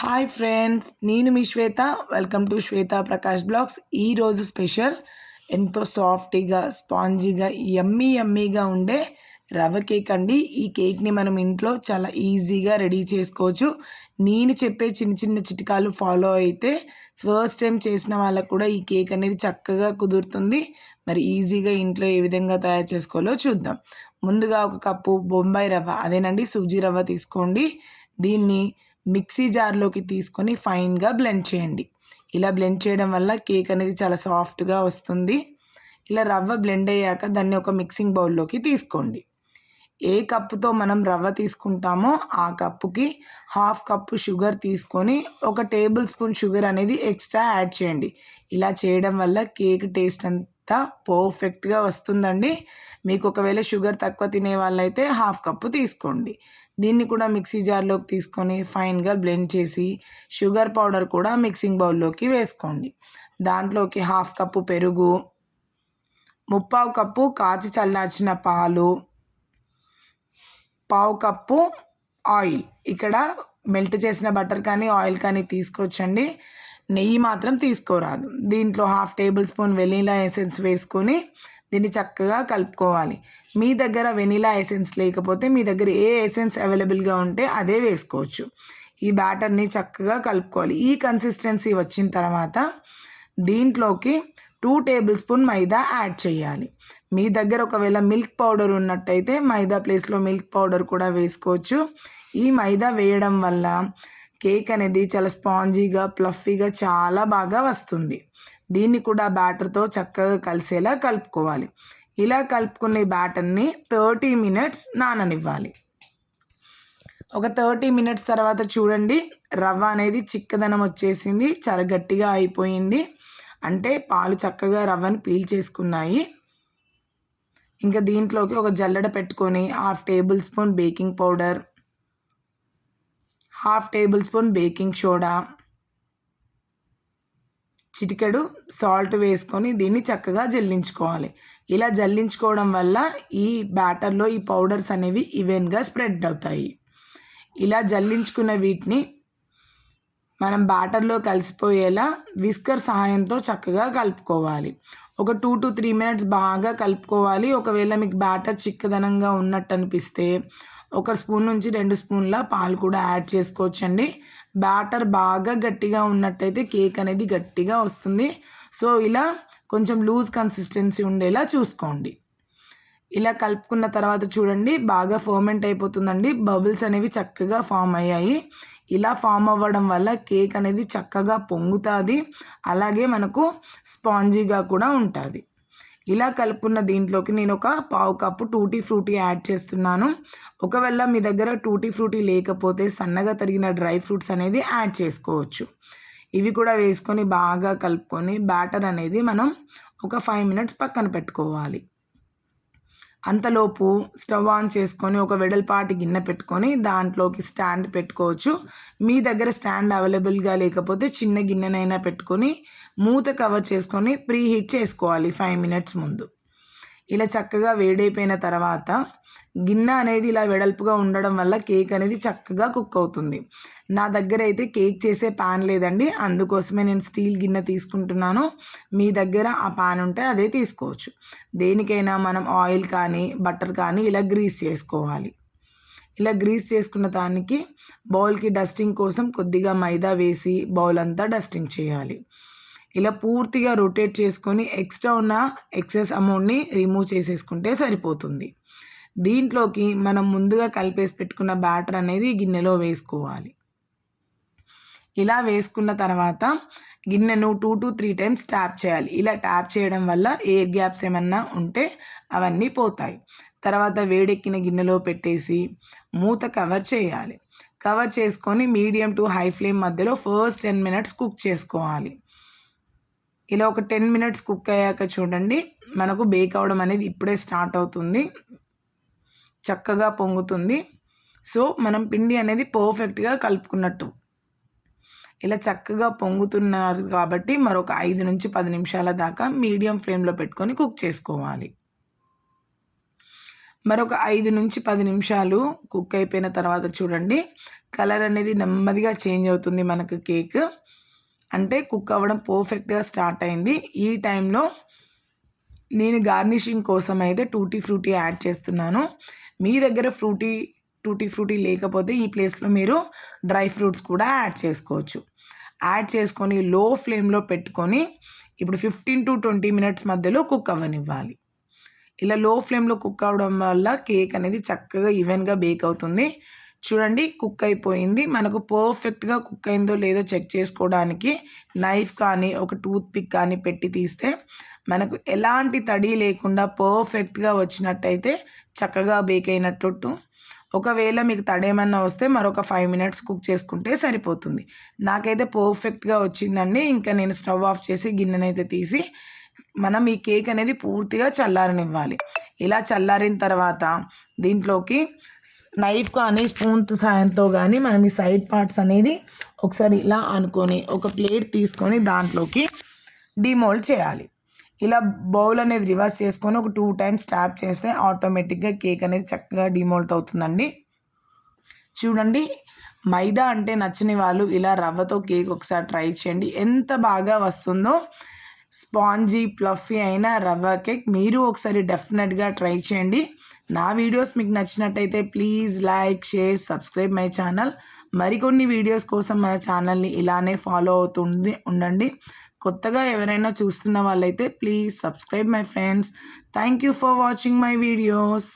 Hi friends నేను మీ Shweta. Welcome to Shweta Prakash vlogs. ఈరోజు special. ఎంతో సాఫ్టీగా స్పాంజీగా యమ్మీ యమ్మీగా ఉండే రవ్వ కేక్ అండి. ఈ కేక్ని మనం ఇంట్లో చాలా ఈజీగా రెడీ చేసుకోవచ్చు. నేను చెప్పే చిన్న చిన్న చిట్కాలు ఫాలో అయితే ఫస్ట్ టైం చేసిన వాళ్ళకు కూడా ఈ కేక్ అనేది చక్కగా కుదురుతుంది. మరి ఈజీగా ఇంట్లో ఏ విధంగా తయారు చేసుకోవాలో చూద్దాం. ముందుగా ఒక కప్పు బొంబాయి రవ్వ అదేనండి సూజీ రవ్వ తీసుకోండి. దీన్ని మిక్సీ జార్లోకి తీసుకొని ఫైన్గా బ్లెండ్ చేయండి. ఇలా బ్లెండ్ చేయడం వల్ల కేక్ అనేది చాలా సాఫ్ట్గా వస్తుంది. ఇలా రవ్వ బ్లెండ్ అయ్యాక దాన్ని ఒక మిక్సింగ్ బౌల్లోకి తీసుకోండి. ఏ కప్పుతో మనం రవ్వ తీసుకుంటామో ఆ కప్పుకి హాఫ్ కప్పు షుగర్ తీసుకొని ఒక టేబుల్ స్పూన్ షుగర్ అనేది ఎక్స్ట్రా యాడ్ చేయండి. ఇలా చేయడం వల్ల కేక్ టేస్ట్ అంత పర్ఫెక్ట్గా వస్తుందండి. మీకు ఒకవేళ షుగర్ తక్కువ తినే వాళ్ళైతే హాఫ్ కప్పు తీసుకోండి. దీన్ని కూడా మిక్సీ జార్లోకి తీసుకొని ఫైన్గా బ్లెండ్ చేసి షుగర్ పౌడర్ కూడా మిక్సింగ్ బౌల్లోకి వేసుకోండి. దాంట్లోకి హాఫ్ కప్పు పెరుగు ముప్పావు కప్పు కాచి చల్లార్చిన పాలు పావు కప్పు ఆయిల్ ఇక్కడ మెల్ట్ చేసిన బటర్ కానీ ఆయిల్ కానీ తీసుకొచ్చండి నెయ్యి మాత్రం తీసుకోరాదు. దీంట్లో half table spoon vanilla essence వేసుకొని దీన్ని చక్కగా కలుపుకోవాలి. మీ దగ్గర వెనీలా ఎసెన్స్ లేకపోతే మీ దగ్గర ఏ ఎసెన్స్ అవైలబుల్గా ఉంటే అదే వేసుకోవచ్చు. ఈ బ్యాటర్ని చక్కగా కలుపుకోవాలి. ఈ కన్సిస్టెన్సీ వచ్చిన తర్వాత దీంట్లోకి two table spoon maida add చేయాలి. మీ దగ్గర ఒకవేళ మిల్క్ పౌడర్ ఉన్నట్టయితే మైదా ప్లేస్లో మిల్క్ పౌడర్ కూడా వేసుకోవచ్చు. ఈ మైదా వేయడం వల్ల కేక్ అనేది చాలా స్పాంజీగా ప్లఫీగా చాలా బాగా వస్తుంది. దీన్ని కూడా బ్యాటర్తో చక్కగా కలిసేలా కలుపుకోవాలి. ఇలా కలుపుకునే బ్యాటర్ని థర్టీ మినిట్స్ నాననివ్వాలి. ఒక థర్టీ మినిట్స్ తర్వాత చూడండి రవ్వ అనేది చిక్కదనం వచ్చేసింది చాలా గట్టిగా అయిపోయింది. అంటే పాలు చక్కగా రవ్వను పీల్చేసుకున్నాయి ఇంకా దీంట్లోకి ఒక జల్లెడ పెట్టుకొని half table spoon baking powder half table spoon baking soda చిటికెడు సాల్ట్ వేసుకొని దీన్ని చక్కగా జల్లించుకోవాలి. ఇలా జల్లించుకోవడం వల్ల ఈ బ్యాటర్లో ఈ పౌడర్స్ అనేవి ఈవెన్గా స్ప్రెడ్ అవుతాయి. ఇలా జల్లించుకున్న వీటిని మనం బ్యాటర్లో కలిసిపోయేలా విస్కర్ సహాయంతో చక్కగా కలుపుకోవాలి. ఒక టూ టు త్రీ మినిట్స్ బాగా కలుపుకోవాలి. ఒకవేళ మీకు బ్యాటర్ చిక్కదనంగా ఉన్నట్టు అనిపిస్తే ఒక స్పూన్ నుంచి రెండు స్పూన్ల పాలు కూడా యాడ్ చేసుకోవచ్చండి. బ్యాటర్ బాగా గట్టిగా ఉన్నట్టయితే కేక్ అనేది గట్టిగా వస్తుంది. సో ఇలా కొంచెం లూజ్ కన్సిస్టెన్సీ ఉండేలా చూసుకోండి. ఇలా కలుపుకున్న తర్వాత చూడండి బాగా ఫర్మెంట్ అయిపోతుందండి. బబుల్స్ అనేవి చక్కగా ఫామ్ అయ్యాయి. ఇలా ఫామ్ అవ్వడం వల్ల కేక్ అనేది చక్కగా పొంగుతుంది. అలాగే మనకు స్పాంజీగా కూడా ఉంటుంది. ఇలా కలుపుకున్న దీంట్లోకి నేను ఒక పావు కప్పు టూటీ ఫ్రూటీ యాడ్ చేస్తున్నాను. ఒకవేళ మీ దగ్గర టూటీ ఫ్రూటీ లేకపోతే సన్నగా తరిగిన డ్రై ఫ్రూట్స్ అనేది యాడ్ చేసుకోవచ్చు. ఇవి కూడా వేసుకొని బాగా కలుపుకొని బ్యాటర్ అనేది మనం ఒక ఫైవ్ మినిట్స్ పక్కన పెట్టుకోవాలి. అంతలోపు స్టవ్ ఆన్ చేసుకొని ఒక వెడల్పాటి గిన్నె పెట్టుకొని దాంట్లోకి స్టాండ్ పెట్టుకోవచ్చు. మీ దగ్గర స్టాండ్ అవైలబుల్గా లేకపోతే చిన్న గిన్నెనైనా పెట్టుకొని మూత కవర్ చేసుకొని ప్రీ హీట్ చేసుకోవాలి ఫైవ్ మినిట్స్ ముందు. ఇలా చక్కగా వేడైపోయిన తర్వాత గిన్నె అనేది ఇలా వెడల్పుగా ఉండడం వల్ల కేక్ అనేది చక్కగా కుక్ అవుతుంది. నా దగ్గర అయితే కేక్ చేసే పాన్ లేదండి. అందుకోసమే నేను స్టీల్ గిన్నె తీసుకుంటున్నాను. మీ దగ్గర ఆ పాన్ ఉంటే అదే తీసుకోవచ్చు. దేనికైనా మనం ఆయిల్ కానీ బటర్ కానీ ఇలా గ్రీస్ చేసుకోవాలి. ఇలా గ్రీస్ చేసుకున్న దానికి బౌల్కి డస్టింగ్ కోసం కొద్దిగా మైదా వేసి బౌల్ అంతా డస్టింగ్ చేయాలి. ఇలా పూర్తిగా రొటేట్ చేసుకొని ఎక్స్ట్రా ఉన్న ఎక్సెస్ అమౌంట్ని రిమూవ్ చేసేసుకుంటే సరిపోతుంది. దీంట్లోకి మనం ముందుగా కలిపేసి పెట్టుకున్న బ్యాటర్ అనేది గిన్నెలో వేసుకోవాలి. ఇలా వేసుకున్న తర్వాత గిన్నెను two to three times tap చేయాలి. ఇలా ట్యాప్ చేయడం వల్ల ఎయిర్ గ్యాప్స్ ఏమన్నా ఉంటే అవన్నీ పోతాయి. తర్వాత వేడెక్కిన గిన్నెలో పెట్టేసి మూత కవర్ చేయాలి. కవర్ చేసుకొని మీడియం టు హై ఫ్లేమ్ మధ్యలో ఫస్ట్ టెన్ మినిట్స్ కుక్ చేసుకోవాలి. ఇలా ఒక టెన్ మినిట్స్ కుక్ అయ్యాక చూడండి మనకు బేక్ అవడం అనేది ఇప్పుడే స్టార్ట్ అవుతుంది. చక్కగా పొంగుతుంది. సో మనం పిండి అనేది పర్ఫెక్ట్గా కలుపుకున్నట్టు. ఇలా చక్కగా పొంగుతున్నారు కాబట్టి మరొక ఐదు నుంచి పది నిమిషాల దాకా మీడియం ఫ్లేమ్లో పెట్టుకొని కుక్ చేసుకోవాలి. మరొక ఐదు నుంచి పది నిమిషాలు కుక్ అయిపోయిన తర్వాత చూడండి కలర్ అనేది నెమ్మదిగా చేంజ్ అవుతుంది మనకు కేక్. అంటే కుక్ అవ్వడం పర్ఫెక్ట్గా స్టార్ట్ అయింది. ఈ టైంలో నేను గార్నిషింగ్ కోసం అయితే టూటీ ఫ్రూటీ యాడ్ చేస్తున్నాను. మీ దగ్గర ఫ్రూటీ టూటీ ఫ్రూటీ లేకపోతే ఈ ప్లేస్లో మీరు డ్రై ఫ్రూట్స్ కూడా యాడ్ చేసుకోవచ్చు. యాడ్ చేసుకొని లో ఫ్లేమ్లో పెట్టుకొని ఇప్పుడు ఫిఫ్టీన్ టు ట్వంటీ మినిట్స్ మధ్యలో కుక్ అవ్వనివ్వాలి. ఇలా లో ఫ్లేమ్లో కుక్ అవ్వడం వల్ల కేక్ అనేది చక్కగా ఈవెన్గా బేక్ అవుతుంది. చూడండి కుక్ అయిపోయింది. మనకు పర్ఫెక్ట్గా కుక్ అయిందో లేదో చెక్ చేసుకోవడానికి నైఫ్ కానీ ఒక టూత్ పిక్ కానీ పెట్టి తీస్తే మనకు ఎలాంటి తడి లేకుండా పర్ఫెక్ట్గా వచ్చినట్టయితే చక్కగా బేక్ అయినట్టు ఒకవేళ మీకు తడేమన్నా వస్తే మరొక ఫైవ్ మినిట్స్ కుక్ చేసుకుంటే సరిపోతుంది. నాకైతే పర్ఫెక్ట్గా వచ్చిందండి. ఇంకా నేను స్టవ్ ఆఫ్ చేసి గిన్నెనైతే తీసి మనం ఈ కేక్ అనేది పూర్తిగా చల్లారనివ్వాలి. ఇలా చల్లారిన తర్వాత దీంట్లోకి నైఫ్ కానీ స్పూన్ సాయంతో కానీ మనం ఈ సైడ్ పార్ట్స్ అనేది ఒకసారి ఇలా అనుకొని ఒక ప్లేట్ తీసుకొని దాంట్లోకి డిమోల్డ్ చేయాలి. ఇలా బౌల్ అనేది రివర్స్ చేసుకొని ఒక టూ టైమ్స్ ట్యాప్ చేస్తే ఆటోమేటిక్గా కేక్ అనేది చక్కగా డిమోల్ట్ అవుతుందండి. చూడండి మైదా అంటే నచ్చని వాళ్ళు ఇలా రవ్వతో కేక్ ఒకసారి ట్రై చేయండి. ఎంత బాగా వస్తుందో స్పాంజీ ప్లఫీ అయిన రవ్వ కేక్ మీరు ఒకసారి డెఫినెట్గా ట్రై చేయండి. నా వీడియోస్ మీకు నచ్చినట్టయితే please like share subscribe my channel మరికొన్ని వీడియోస్ కోసం మా ఛానల్ని ఇలానే ఫాలో అవుతుంది ఉండండి. కొత్తగా ఎవరైనా చూస్తున్న వాళ్ళైతే please subscribe my friends thank you for watching my videos